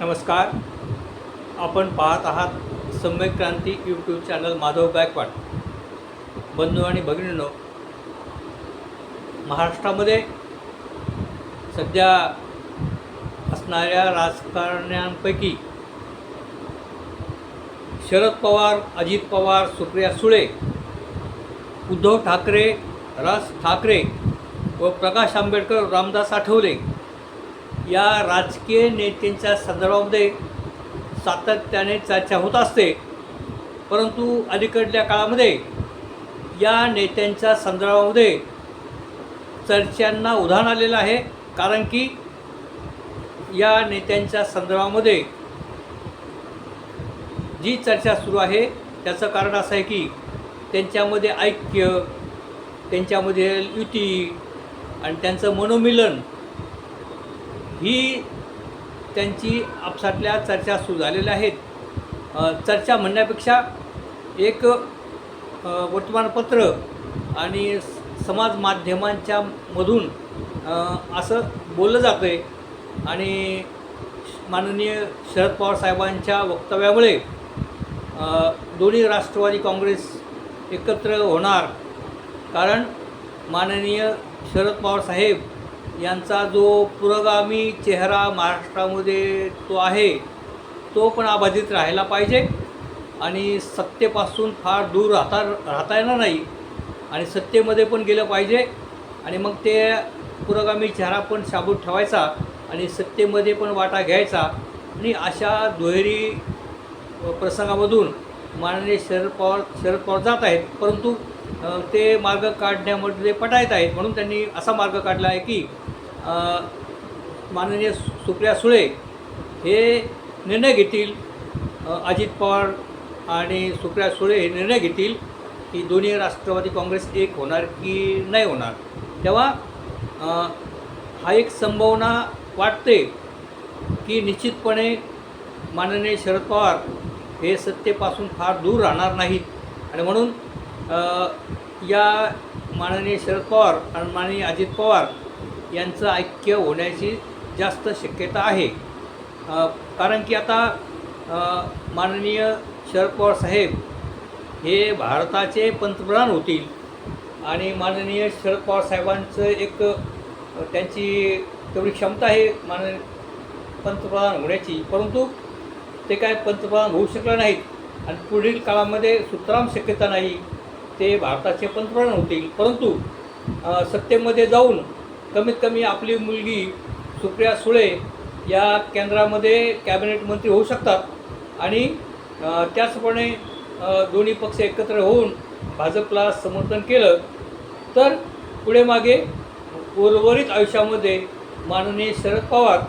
नमस्कार. आपण पाहत आहात सम्यक क्रांती यूट्यूब चॅनल माधव गायकवाड. बंधू आणि भगिनींनो महाराष्ट्रामध्ये सध्या असणाऱ्या राजकारण्यांपैकी शरद पवार अजित पवार सुप्रिया सुळे उद्धव ठाकरे राज ठाकरे व प्रकाश आंबेडकर रामदास आठवले या राजकीय नेत्यांच्या संदर्भामध्ये सातत्याने चर्चा होत असते. परंतु अलीकडल्या काळामध्ये या नेत्यांच्या संदर्भामध्ये चर्चांना उधाण आलेलं आहे. कारण की या नेत्यांच्या संदर्भामध्ये जी चर्चा सुरू आहे त्याचं कारण असं आहे की त्यांच्यामध्ये ऐक्य त्यांच्यामध्ये युती आणि त्यांचं मनोमिलन ही त्यांची आपसातल्या चर्चा सुरू झालेल्या आहेत. चर्चा म्हणण्यापेक्षा एक वर्तमानपत्र आणि स- समाज माध्यमांच्या मधून असं बोललं जातं आहे आणि माननीय शरद पवार साहेबांच्या वक्तव्यामुळे दोन्ही राष्ट्रवादी काँग्रेस एकत्र होणार. कारण माननीय शरद पवार साहेब यांचा जो पुरोगामी चेहरा महाराष्ट्रामध्ये तो आहे तो पण अबाधित राहायला पाहिजे आणि सत्तेपासून फार दूर राहता राहता येणार नाही आणि सत्तेमध्ये पण गेलं पाहिजे आणि मग ते पुरोगामी चेहरा पण शाबूत ठेवायचा आणि सत्तेमध्ये पण वाटा घ्यायचा. आणि अशा दुहेरी प्रसंगामधून माननीय शरद पवार शरद पवार जात आहेत परंतु ते मार्ग काढण्यामध्ये पटायत आहेत म्हणून त्यांनी असा मार्ग काढला आहे की माननीय सुप्रिया सुळे हे निर्णय घेतील अजित पवार आणि सुप्रिया सुळे हे निर्णय घेतील की दोन्ही राष्ट्रवादी काँग्रेस एक होणार की नाही होणार. तेव्हा हा एक संभावना वाटते की निश्चितपणे माननीय शरद पवार हे सत्तेपासून फार दूर राहणार नाहीत. आणि म्हणून या माननीय शरद पवार आणि माननीय अजित पवार यांचं ऐक्य होण्याची जास्त शक्यता आहे. कारण की आता माननीय शरद पवार साहेब हे भारताचे पंतप्रधान होतील आणि माननीय शरद पवार साहेबांचं एक त्यांची तेवढी क्षमता आहे माननीय पंतप्रधान होण्याची. परंतु ते काय पंतप्रधान होऊ शकले नाहीत आणि पुढील काळामध्ये सुतराम शक्यता नाही ते भारताचे पंतप्रधान होतील. परंतु सत्तेमध्ये जाऊन कमीत कमी आपली मुलगी सुप्रिया सुळे या केंद्रामध्ये कॅबिनेट मंत्री होऊ शकतात. आणि त्याचप्रमाणे दोन्ही पक्ष एकत्र होऊन भाजपला समर्थन केलं तर पुढे मागे उर्वरित आयुष्यामध्ये माननीय शरद पवार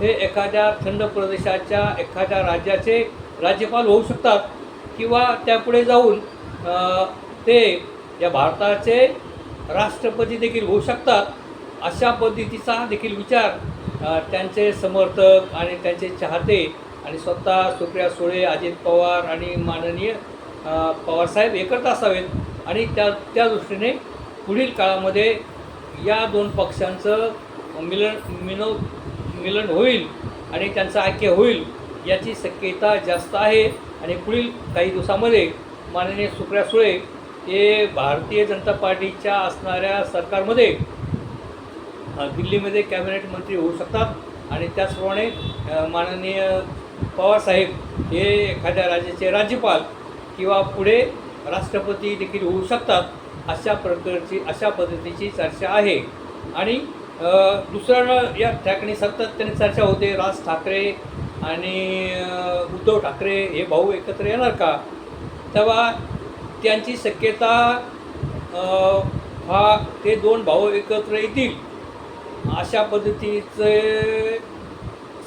हे एखाद्या थंड प्रदेशाच्या एखाद्या राज्याचे राज्यपाल होऊ शकतात किंवा त्यापुढे जाऊन ते या भारताचे राष्ट्रपती देखील होऊ शकतात. अशा पद्धतीचा देखील विचार त्यांचे समर्थक आणि त्यांचे चाहते आणि स्वतः सुप्रिया सुळे अजित पवार आणि माननीय पवारसाहेब हे करत असावेत. आणि त्या त्या दृष्टीने पुढील काळामध्ये या दोन पक्षांचं मिलन मिनो मिलन होईल आणि त्यांचं ऐक्य होईल याची शक्यता जास्त आहे. आणि पुढील काही दिवसामध्ये माननीय सुप्रिया सुळे हे भारतीय जनता पार्टीच्या असणाऱ्या सरकारमध्ये दिल्लीमध्ये कॅबिनेट मंत्री होऊ शकतात आणि त्याचप्रमाणे माननीय पवारसाहेब हे एखाद्या राज्याचे राज्यपाल किंवा पुढे राष्ट्रपती देखील होऊ शकतात अशा प्रकारची अशा पद्धतीची चर्चा आहे. आणि दुसरं या ठिकाणी सातत्याने चर्चा होते राज ठाकरे आणि उद्धव ठाकरे हे भाऊ एकत्र येणार का? तेव्हा त्यांची शक्यता हा ते दोन भाऊ एकत्र येतील. अशा पद्धतीचे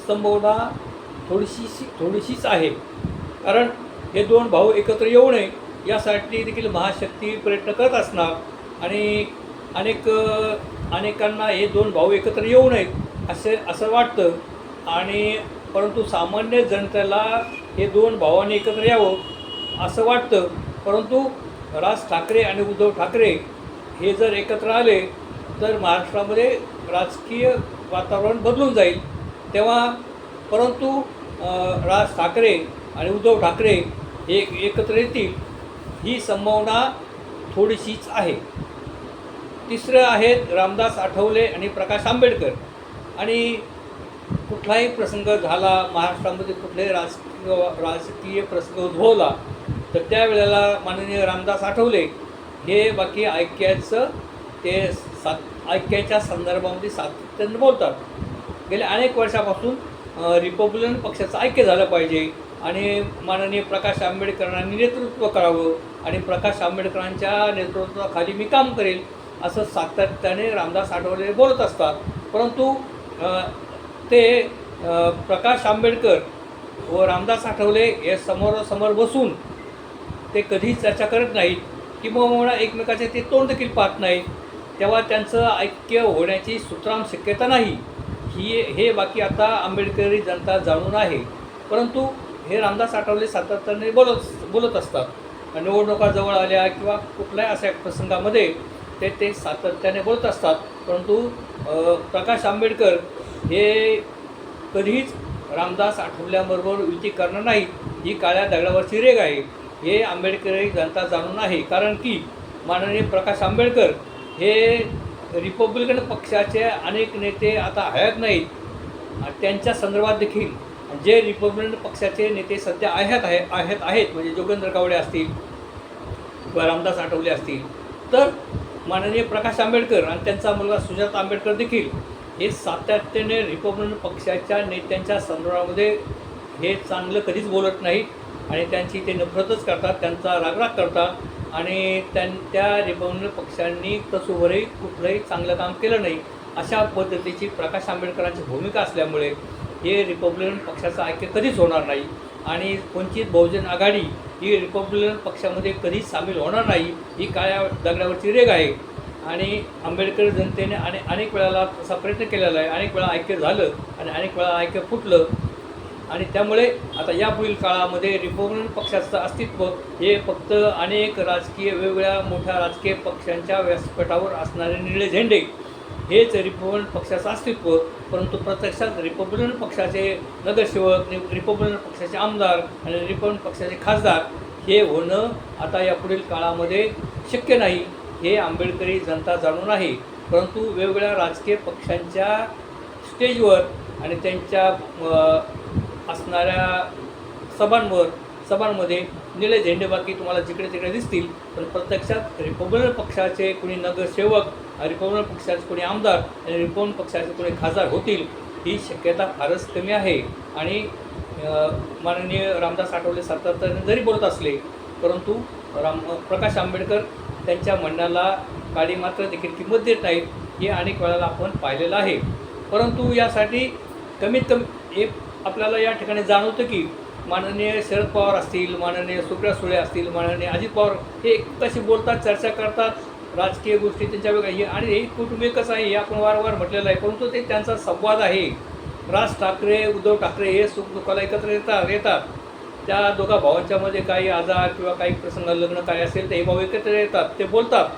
संभावना थोडीशी थोडीशीच आहे. कारण हे दोन भाऊ एकत्र येऊ नये यासाठी देखील महाशक्ती प्रयत्न करत असणार. आणि अनेक अनेकांना हे दोन भाऊ एकत्र येऊ नयेत असे असं वाटतं. आणि परंतु सामान्य जनतेला हे दोन भावांनी एकत्र यावं असं वाटतं. परंतु राज ठाकरे आणि उद्धव ठाकरे हे जर एकत्र आले तर महाराष्ट्रामध्ये राजकीय वातावरण बदलून जाईल. तेव्हा परंतु राज ठाकरे आणि उद्धव ठाकरे हे एकत्र येतील ही संभावना थोडीशीच आहे. तिसरं आहेत रामदास आठवले आणि प्रकाश आंबेडकर. आणि कुठलाही प्रसंग झाला महाराष्ट्रामध्ये कुठलाही राजकीय राजकीय प्रसंग उद्भवला तर त्यावेळेला माननीय रामदास आठवले हे बाकी ऐक्याचं ते सात ऐक्याच्या संदर्भामध्ये सातत्याने बोलतात. गेल्या अनेक वर्षापासून रिपब्लिकन पक्षाचं ऐक्य झालं पाहिजे आणि माननीय प्रकाश आंबेडकरांनी नेतृत्व करावं आणि प्रकाश आंबेडकरांच्या नेतृत्वाखाली मी काम करेल असं सातत्याने रामदास आठवले बोलत असतात. परंतु ते प्रकाश आंबेडकर व रामदास आठवले हे समोरासमोर बसून ते कधीच चर्चा करत नाहीत किंवा एकमेकाचे ते तोंड देखील पाहत नाही तेव्हा त्यांचं ऐक्य होण्याची सुतराम शक्यता नाही. ही हे बाकी आता आंबेडकरी जनता जाणून आहे. परंतु हे रामदास आठवले सातत्याने बोलत बोलत असतात. निवडणुका जवळ आल्या किंवा कुठल्याही अशा प्रसंगामध्ये ते ते सातत्याने बोलत असतात. परंतु प्रकाश आंबेडकर हे कधीच रामदास आठवल्याबरोबर युती करणार नाही ही काळ्या दगडावरची रेग आहे. हे आंबेडकरी जनता जाणून आहे. कारण की माननीय प्रकाश आंबेडकर हे रिपब्लिकन पक्षाचे अनेक नेते आता हयात नाहीत. त्यांच्या संदर्भात देखील जे रिपब्लिकन पक्षाचे नेते सध्या आहेत आहे आहेत आहेत म्हणजे जोगेंद्र कावडे असतील किंवा रामदास आठवले असतील. तर माननीय प्रकाश आंबेडकर आणि त्यांचा मुलगा सुजात आंबेडकर देखील हे सातत्याने रिपब्लिकन पक्षाच्या नेत्यांच्या संदर्भामध्ये हे चांगलं कधीच बोलत नाहीत. आणि त्यांची ते नफरतच करतात त्यांचा रागराग करतात. आणि त्यां त्या रिपब्लिकन पक्षांनी तसोवरही कुठलंही चांगलं काम केलं नाही अशा पद्धतीची प्रकाश आंबेडकरांची भूमिका असल्यामुळे हे रिपब्लिकन पक्षाचं ऐक्य कधीच होणार नाही. आणि वंचित बहुजन आघाडी ही रिपब्लिकन पक्षामध्ये कधीच सामील होणार नाही ही काळ्या दगडावरची रेग आहे. आणि आंबेडकर जनतेने आणि अनेक वेळाला तसा प्रयत्न केलेला आहे. अनेक वेळा ऐक्य झालं आणि अनेक वेळा ऐक्य फुटलं. आणि त्यामुळे आता यापुढील काळामध्ये रिपब्लिकन पक्षाचं अस्तित्व हे फक्त अनेक राजकीय वेगवेगळ्या मोठ्या राजकीय पक्षांच्या व्यासपीठावर असणारे निळे झेंडे हेच रिपब्लिकन पक्षाचं अस्तित्व. परंतु प्रत्यक्षात रिपब्लिकन पक्षाचे नगरसेवक रिपब्लिकन पक्षाचे आमदार आणि रिपब्लिकन पक्षाचे खासदार हे होणं आता यापुढील काळामध्ये शक्य नाही हे आंबेडकरी जनता जाणून आहे. परंतु वेगवेगळ्या राजकीय पक्षांच्या स्टेजवर आणि त्यांच्या असणाऱ्या सभांवर सभांमध्ये निळे झेंडे बाकी तुम्हाला जिकडे तिकडे दिसतील पण प्रत्यक्षात रिपब्लिकन पक्षाचे कोणी नगरसेवक रिपब्लिकन पक्षाचे कोणी आमदार आणि रिपब्लिकन पक्षाचे कोणी खासदार होतील ही शक्यता फारच कमी आहे. आणि माननीय रामदास आठवले सातत्याने जरी बोलत असले परंतु राम प्रकाश आंबेडकर त्यांच्या म्हणण्याला काळी मात्र देखील किंमत देत नाहीत हे अनेक वेळाला आपण पाहिलेलं आहे. परंतु यासाठी कमीत कमी एक आपल्याला या ठिकाणी जाणवतं की माननीय शरद पवार असतील माननीय सुप्रिया सुळे असतील माननीय अजित पवार हे एकमेकाशी बोलतात चर्चा करतात राजकीय गोष्टी त्यांच्या वेगळ्या आणि हे कुटुंबिकच आहे हे आपण वारंवार म्हटलेलं आहे परंतु ते त्यांचा संवाद आहे. राज ठाकरे उद्धव ठाकरे हे सुख दुःखाला एकत्र येतात येतात. त्या दोघा भावांच्यामध्ये काही आजार किंवा काही प्रसंग लग्न काय असेल ते हे भाऊ एकत्र येतात ते बोलतात.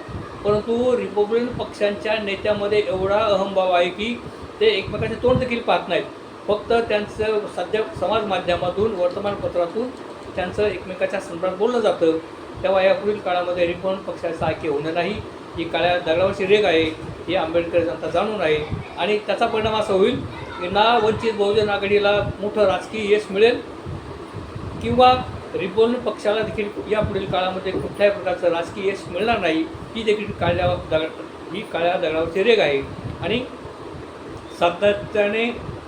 परंतु रिपब्लिकन पक्षांच्या नेत्यामध्ये एवढा अहमभाव आहे की ते एकमेकांचे तोंड देखील पाहत नाहीत. फक्त त्यांचं सध्या समाज माध्यमातून वर्तमानपत्रातून त्यांचं एकमेकाच्या संदर्भात बोललं जातं. तेव्हा यापुढील काळामध्ये रिपब्लिकन पक्षाचं ऐक्य होणं नाही. ही काळ्या दगडावरची रेग आहे. हे आंबेडकर जनता जाणून आहे. आणि त्याचा परिणाम असा होईल की ना वंचित बहुजन आघाडीला मोठं राजकीय यश मिळेल किंवा रिपोर्न पक्षाला देखील यापुढील काळामध्ये कुठल्याही प्रकारचं राजकीय यश मिळणार नाही. ही देखील काळ्या दगड ही काळ्या दगडावरची रेग आहे. आणि सातत्याने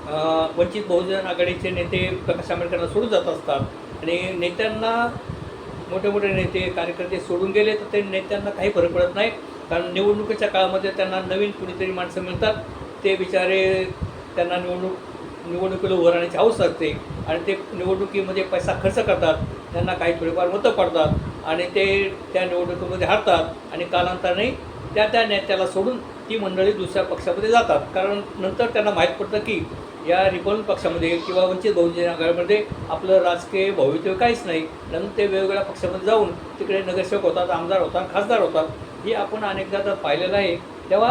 वंचित बहुजन आघाडीचे नेते प्रकाश आंबेडकरांना सोडून जात असतात आणि नेत्यांना मोठे मोठे नेते कार्यकर्ते सोडून गेले तर ते नेत्यांना काही फरक पडत नाही. कारण निवडणुकीच्या काळामध्ये त्यांना नवीन कुणीतरी माणसं मिळतात. ते बिचारे त्यांना निवडणूक निवडणुकीला उभं राहण्याची हौस असते आणि ते निवडणुकीमध्ये पैसा खर्च करतात. त्यांना काही थोडेफार मतं पडतात आणि ते त्या निवडणुकीमध्ये हारतात आणि कालांतराने त्या त्या नेत्याला सोडून ती मंडळी दुसऱ्या पक्षामध्ये जातात. कारण नंतर त्यांना माहीत पडतं की या रिपब्लिक पक्षामध्ये किंवा वंचित बहुजन आघाडीमध्ये आपलं राजकीय भवितव्य काहीच नाही. नंतर ते वेगवेगळ्या पक्षामध्ये जाऊन तिकडे नगरसेवक होतात आमदार होतात खासदार होतात. हे आपण अनेकदा तर पाहिलेलं आहे. तेव्हा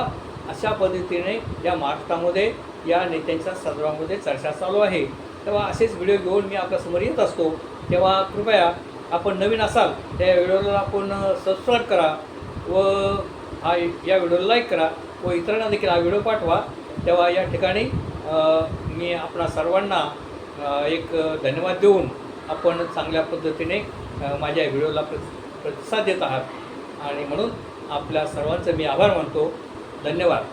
अशा पद्धतीने या महाराष्ट्रामध्ये या नेत्यांच्या सदरामध्ये चर्चा चालू आहे. तेव्हा असेच व्हिडिओ घेऊन मी आपल्यासमोर येत असतो. तेव्हा कृपया आपण नवीन असाल त्या व्हिडिओला आपण सबस्क्राईब करा व हा या व्हिडिओला लाईक करा व इतरांना देखील हा व्हिडिओ पाठवा. तेव्हा या ठिकाणी मी आपणा सर्वांना एक धन्यवाद देऊन आपण चांगल्या पद्धतीने माझ्या व्हिडिओला प्र प्रतिसाद देत आहात. आणि म्हणून आपल्या सर्वांचं मी आभार मानतो. धन्यवाद.